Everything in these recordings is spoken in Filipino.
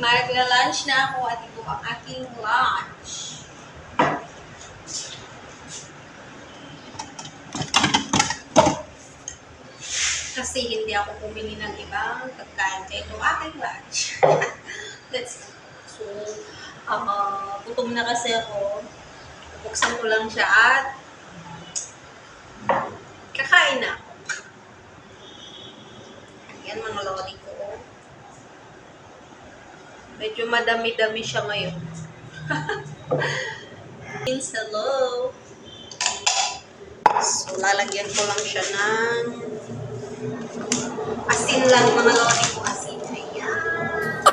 Magla-lunch na ako at ito ang aking lunch. Kasi hindi ako bumili ng ibang pagkain. Ito aking lunch. Let's go. So, uh, gutom na kasi ako. Buksan ko lang siya at kakain na ako. Yan mga lodi ko. Medyo madami-dami siya ngayon. Means hello. So, lalagyan ko lang siya ng asin lang mga lodi ko. Asin. Ayan.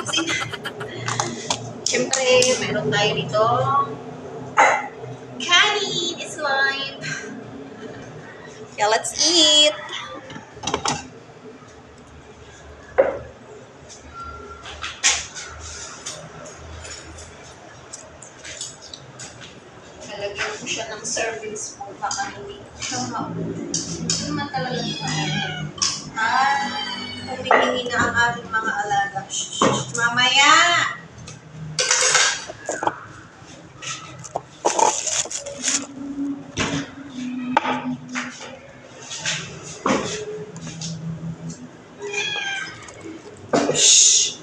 Asin. Siyempre, meron tayo dito. Kanin is life. Yeah, let's eat. Lalagyan ko siya ng serving spoon baka hindi siya maubos. Hindi naman talaga ito Ah, humihingi na ang aking mga alaga. Shh, shh. Mamaya! Shh.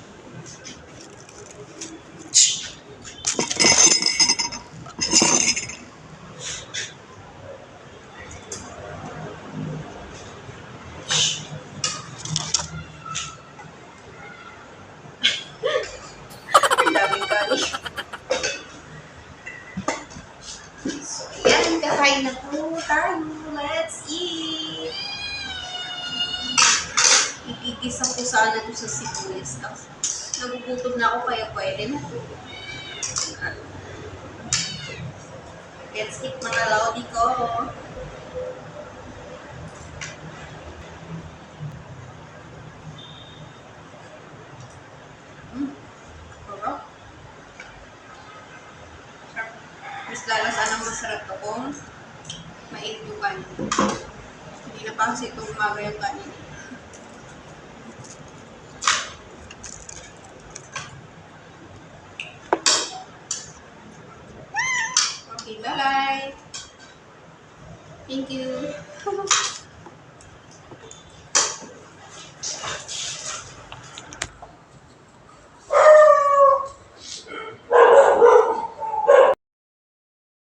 So, ayan, kakain na po tayo. Let's eat! Igigisa ko sana ito sa sibuyas. Nagugutom na ako kaya pwede na. Let's eat mga lodi ko. Mas lalo sana masarap to kung mainit kanin. Hindi na pa kasi itong umaga yung kanin. Okay, bye-bye. Thank you.